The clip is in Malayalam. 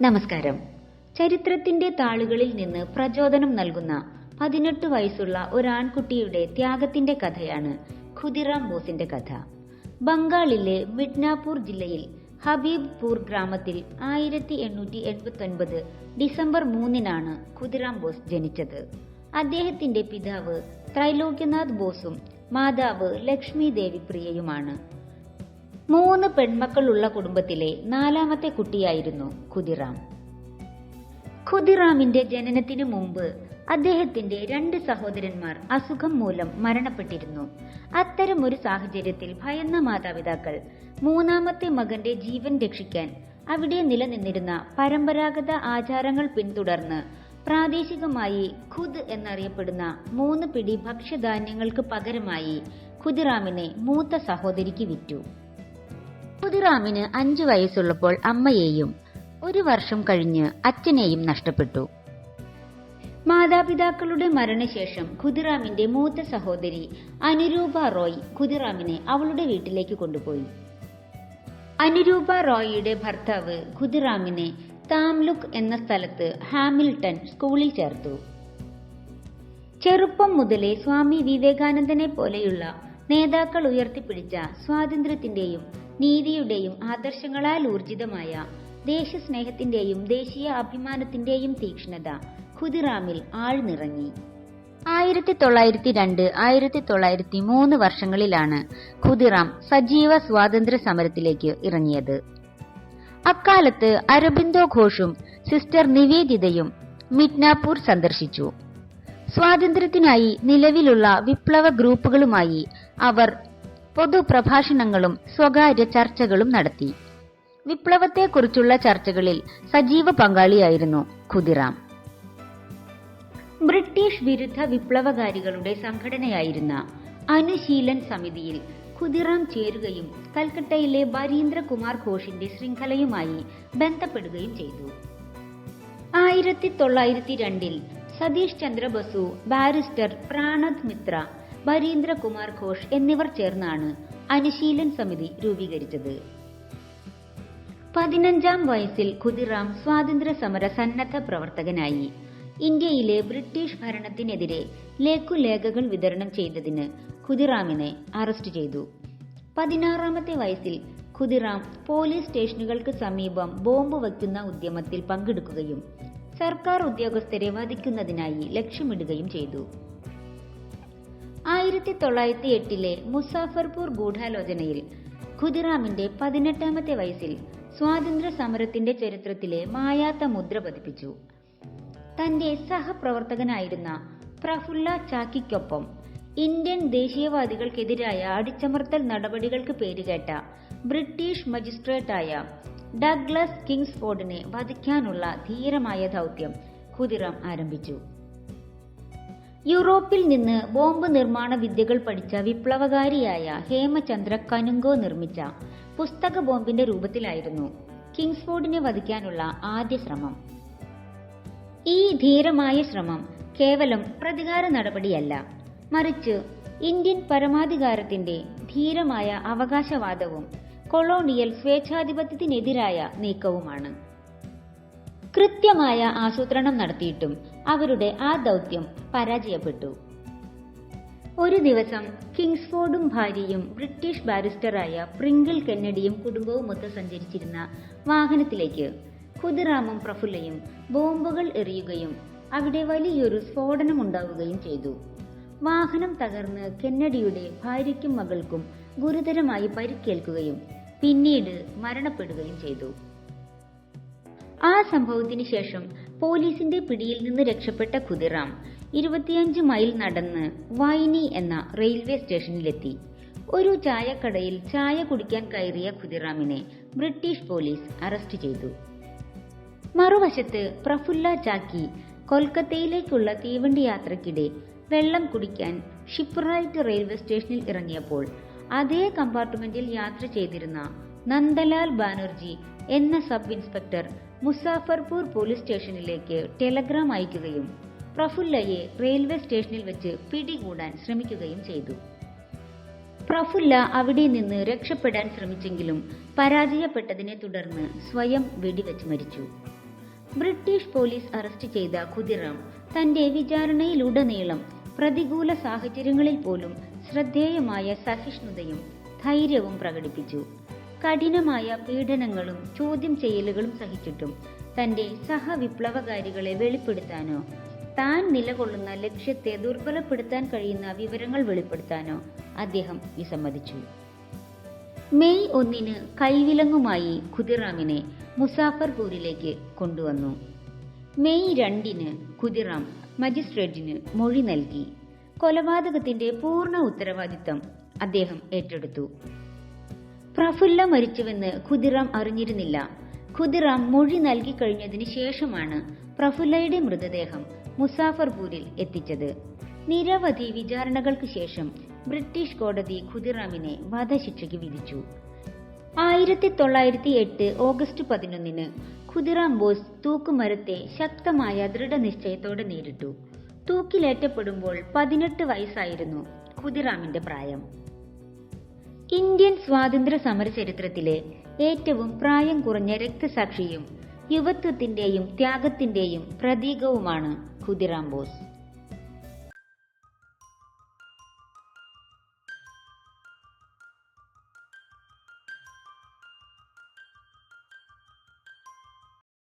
നമസ്കാരം. ചരിത്രത്തിന്റെ താളുകളിൽ നിന്ന് പ്രചോദനം നൽകുന്ന പതിനെട്ട് വയസ്സുള്ള ഒരാൺകുട്ടിയുടെ ത്യാഗത്തിന്റെ കഥയാണ് ഖുദിറാം ബോസിന്റെ കഥ. ബംഗാളിലെ മിഡ്നാപൂർ ജില്ലയിൽ ഹബീബ്പൂർ ഗ്രാമത്തിൽ ആയിരത്തി എണ്ണൂറ്റി എൺപത്തി ഡിസംബർ മൂന്നിനാണ് ഖുദിറാം ബോസ് ജനിച്ചത്. അദ്ദേഹത്തിന്റെ പിതാവ് ത്രൈലോക്യനാഥ് ബോസും മാതാവ് ലക്ഷ്മി ദേവി പ്രിയയുമാണ് മൂന്ന് പെൺമക്കളുള്ള കുടുംബത്തിലെ നാലാമത്തെ കുട്ടിയായിരുന്നു ഖുദിറാം. ഖുദിറാമിന്റെ ജനനത്തിനു മുമ്പ് അദ്ദേഹത്തിന്റെ രണ്ട് സഹോദരന്മാർ അസുഖം മൂലം മരണപ്പെട്ടിരുന്നു. അത്തരം ഒരു സാഹചര്യത്തിൽ ഭയന്ന മാതാപിതാക്കൾ മൂന്നാമത്തെ മകന്റെ ജീവൻ രക്ഷിക്കാൻ അവിടെ നിലനിന്നിരുന്ന പരമ്പരാഗത ആചാരങ്ങൾ പിന്തുടർന്ന് പ്രാദേശികമായി ഖുദ് എന്നറിയപ്പെടുന്ന മൂന്ന് പിടി ഭക്ഷ്യധാന്യങ്ങൾക്ക് പകരമായി ഖുദിറാമിനെ മൂത്ത സഹോദരിക്ക് വിറ്റു. ഖുദിറാമിന് അഞ്ചു വയസ്സുള്ളപ്പോൾ അമ്മയെയും ഒരു വർഷം കഴിഞ്ഞ് അച്ഛനെയും നഷ്ടപ്പെട്ടു. മാതാപിതാക്കളുടെ മരണശേഷം ഖുദിറാമിന്റെ മൂത്ത സഹോദരി അനുരൂപ റോയ് ഖുദിറാമിനെ അവളുടെ വീട്ടിലേക്ക് കൊണ്ടുപോയി. അനുരൂപ റോയിയുടെ ഭർത്താവ് ഖുദിറാമിനെ താംലുക് എന്ന സ്ഥലത്ത് ഹാമിൽട്ടൺ സ്കൂളിൽ ചേർത്തു. ചെറുപ്പം മുതലേ സ്വാമി വിവേകാനന്ദനെ പോലെയുള്ള നേതാക്കൾ ഉയർത്തിപ്പിടിച്ച സ്വാതന്ത്ര്യത്തിന്റെയും നീതിയുടെയും ആദർശങ്ങളാൽ ഊർജിതമായ ദേശസ്നേഹത്തിന്റെയും ദേശീയ അഭിമാനത്തിന്റെയും തീക്ഷ്ണത ഖുദിറാമിൽ ആഴ്ന്നിറങ്ങി. ആയിരത്തി തൊള്ളായിരത്തി രണ്ട് ആയിരത്തി തൊള്ളായിരത്തി മൂന്ന് വർഷങ്ങളിലാണ് ഖുദിറാം സജീവ സ്വാതന്ത്ര്യ സമരത്തിലേക്ക് ഇറങ്ങിയത്. അക്കാലത്ത് അരബിന്ദോ ഘോഷും സിസ്റ്റർ നിവേദിതയും മിഡ്നാപൂർ സന്ദർശിച്ചു. സ്വാതന്ത്ര്യത്തിനായി നിലവിലുള്ള വിപ്ലവ ഗ്രൂപ്പുകളുമായി അവർ പൊതുപ്രഭാഷണങ്ങളും സ്വകാര്യ ചർച്ചകളും നടത്തി. വിപ്ലവത്തെക്കുറിച്ചുള്ള ചർച്ചകളിൽ സജീവ പങ്കാളിയായിരുന്നു ഖുദിറാം. ബ്രിട്ടീഷ് വിരുദ്ധ വിപ്ലവകാരികളുടെ സംഘടനയായിരുന്ന അനുശീലൻ സമിതിയിൽ ഖുദിറാം ചേരുകയും കൽക്കട്ടയിലെ ബരീന്ദ്രകുമാർ ഘോഷിന്റെ ശൃംഖലയുമായി ബന്ധപ്പെടുകയും ചെയ്തു. ആയിരത്തി തൊള്ളായിരത്തി രണ്ടിൽ സതീഷ് ചന്ദ്ര ബസു ബാരിസ്റ്റർ പ്രാണദ് മിത്ര ബരീന്ദ്രകുമാർ ഘോഷ് എന്നിവർ ചേർന്നാണ് അനുശീലൻ സമിതി രൂപീകരിച്ചത്. പതിനഞ്ചാം വയസ്സിൽ ഖുദിറാം സ്വാതന്ത്ര്യ സമര സന്നദ്ധ പ്രവർത്തകനായി ഇന്ത്യയിലെ ബ്രിട്ടീഷ് ഭരണത്തിനെതിരെ ലഘുലേഖകൾ വിതരണം ചെയ്തതിന് ഖുദിറാമിനെ അറസ്റ്റ് ചെയ്തു. പതിനാറാമത്തെ വയസ്സിൽ ഖുദിറാം പോലീസ് സ്റ്റേഷനുകൾക്ക് സമീപം ബോംബ് വയ്ക്കുന്ന ഉദ്യമത്തിൽ പങ്കെടുക്കുകയും സർക്കാർ ഉദ്യോഗസ്ഥരെ വധിക്കുന്നതിനായി ലക്ഷ്യമിടുകയും ചെയ്തു. ആയിരത്തി തൊള്ളായിരത്തി എട്ടിലെ മുസാഫർപൂർ ഗൂഢാലോചനയിൽ ഖുദിറാമിന്റെ പതിനെട്ടാമത്തെ വയസ്സിൽ സ്വാതന്ത്ര്യ സമരത്തിന്റെ ചരിത്രത്തിലെ മായാത്ത മുദ്ര പതിപ്പിച്ചു. തന്റെ സഹപ്രവർത്തകനായിരുന്ന പ്രഫുല്ല ചാക്കിക്കൊപ്പം ഇന്ത്യൻ ദേശീയവാദികൾക്കെതിരായ അടിച്ചമർത്തൽ നടപടികൾക്ക് പേരുകേട്ട ബ്രിട്ടീഷ് മജിസ്ട്രേറ്റായ ഡഗ്ലസ് കിങ്സ്ഫോർഡിനെ വധിക്കാനുള്ള ധീരമായ ദൗത്യം ഖുദിറാം ആരംഭിച്ചു. യൂറോപ്പിൽ നിന്ന് ബോംബ് നിർമ്മാണ വിദ്യകൾ പഠിച്ച വിപ്ലവകാരിയായ ഹേമചന്ദ്ര കനുങ്കോ നിർമ്മിച്ച പുസ്തക ബോംബിന്റെ രൂപത്തിലായിരുന്നു കിങ്സ്ഫോർഡിനെ വധിക്കാനുള്ള ആദ്യ ശ്രമം. ഈ ധീരമായ ശ്രമം കേവലം പ്രതികാര നടപടിയല്ല മറിച്ച് ഇന്ത്യൻ പരമാധികാരത്തിന്റെ ധീരമായ അവകാശവാദവും കൊളോണിയൽ സ്വേച്ഛാധിപത്യത്തിനെതിരായ നീക്കവുമാണ്. കൃത്യമായ ആസൂത്രണം നടത്തിയിട്ടും അവരുടെ ആ ദൗത്യം പരാജയപ്പെട്ടു. ഒരു ദിവസം കിങ്സ്ഫോർഡും ഭാര്യയും ബ്രിട്ടീഷ് ബാരിസ്റ്ററായ പ്രിങ്കിൾ കെന്നഡിയും കുടുംബവുമൊത്ത് സഞ്ചരിച്ചിരുന്ന വാഹനത്തിലേക്ക് ഖുദിറാമും പ്രഫുല്ലയും ബോംബുകൾ എറിയുകയും അവിടെ വലിയൊരു സ്ഫോടനമുണ്ടാവുകയും ചെയ്തു. വാഹനം തകർന്ന് കെന്നഡിയുടെ ഭാര്യയ്ക്കും മകൾക്കും ഗുരുതരമായി പരിക്കേൽക്കുകയും പിന്നീട് മരണപ്പെടുകയും ചെയ്തു. ആ സംഭവത്തിന് ശേഷം പോലീസിന്റെ പിടിയിൽ നിന്ന് രക്ഷപ്പെട്ട ഖുദിറാം ഇരുപത്തിയഞ്ച് മൈൽ നടന്ന് വൈനി എന്ന റെയിൽവേ സ്റ്റേഷനിലെത്തി. ഒരു ചായക്കടയിൽ ചായ കുടിക്കാൻ കയറിയ കുതിറാമിനെ ബ്രിട്ടീഷ് പോലീസ് അറസ്റ്റ് ചെയ്തു. മറുവശത്ത് പ്രഫുല്ല ചാക്കി കൊൽക്കത്തയിലേക്കുള്ള തീവണ്ടി യാത്രക്കിടെ വെള്ളം കുടിക്കാൻ ഷിപ്രൈറ്റ് റെയിൽവേ സ്റ്റേഷനിൽ ഇറങ്ങിയപ്പോൾ അതേ കമ്പാർട്ട്മെന്റിൽ യാത്ര ചെയ്തിരുന്ന നന്ദലാൽ ബാനർജി എന്ന സബ് ഇൻസ്പെക്ടർ മുസാഫർപൂർ പോലീസ് സ്റ്റേഷനിലേക്ക് ടെലഗ്രാം അയക്കുകയും പ്രഫുല്ലയെ റെയിൽവേ സ്റ്റേഷനിൽ വെച്ച് പിടികൂടാൻ ശ്രമിക്കുകയും ചെയ്തു. പ്രഫുല്ല അവിടെ നിന്ന് രക്ഷപ്പെടാൻ ശ്രമിച്ചെങ്കിലും പരാജയപ്പെട്ടതിനെ തുടർന്ന് സ്വയം വെടിവെച്ച് മരിച്ചു. ബ്രിട്ടീഷ് പോലീസ് അറസ്റ്റ് ചെയ്ത ഖുദിറാം തന്റെ വിചാരണയിലുടനീളം പ്രതികൂല സാഹചര്യങ്ങളിൽ പോലും ശ്രദ്ധേയമായ സഹിഷ്ണുതയും ധൈര്യവും പ്രകടിപ്പിച്ചു. കഠിനമായ പീഡനങ്ങളും ചോദ്യം ചെയ്യലുകളും സഹിച്ചിട്ടും തന്റെ സഹവിപ്ലവകാരികളെ വെളിപ്പെടുത്താനോ താൻ നിലകൊള്ളുന്ന ലക്ഷ്യത്തെ ദുർബലപ്പെടുത്താൻ കഴിയുന്ന വിവരങ്ങൾ വെളിപ്പെടുത്താനോ അദ്ദേഹം വിസമ്മതിച്ചു. മെയ് ഒന്നിന് കൈവിലങ്ങുമായി ഖുദിറാമിനെ മുസാഫർപൂരിലേക്ക് കൊണ്ടുവന്നു. മെയ് രണ്ടിന് ഖുദിറാം മജിസ്ട്രേറ്റിന് മൊഴി നൽകി. കൊലപാതകത്തിന്റെ പൂർണ ഉത്തരവാദിത്തം അദ്ദേഹം ഏറ്റെടുത്തു. പ്രഫുല്ല മരിച്ചുവെന്ന് ഖുദിറാം അറിഞ്ഞിരുന്നില്ല. ഖുദിറാം മൊഴി നൽകി കഴിഞ്ഞതിന് ശേഷമാണ് പ്രഫുല്ലയുടെ മൃതദേഹം മുസാഫർപൂരിൽ എത്തിച്ചത്. നിരവധി വിചാരണകൾക്ക് ശേഷം ബ്രിട്ടീഷ് കോടതി ഖുദിറാമിനെ വധശിക്ഷയ്ക്ക് വിധിച്ചു. ആയിരത്തി തൊള്ളായിരത്തി എട്ട് ഓഗസ്റ്റ് പതിനൊന്നിന് ഖുദിറാം ബോസ് തൂക്കുമരത്തെ ശക്തമായ ദൃഢനിശ്ചയത്തോടെ നേരിട്ടു. തൂക്കിലേറ്റപ്പെടുമ്പോൾ പതിനെട്ട് വയസ്സായിരുന്നു ഖുദിറാമിന്റെ പ്രായം. ഇന്ത്യൻ സ്വാതന്ത്ര്യ സമര ചരിത്രത്തിലെ ഏറ്റവും പ്രായം കുറഞ്ഞ രക്തസാക്ഷിയും യുവത്വത്തിന്റെയും ത്യാഗത്തിന്റെയും പ്രതീകവുമാണ് ഖുദിറാം ബോസ്.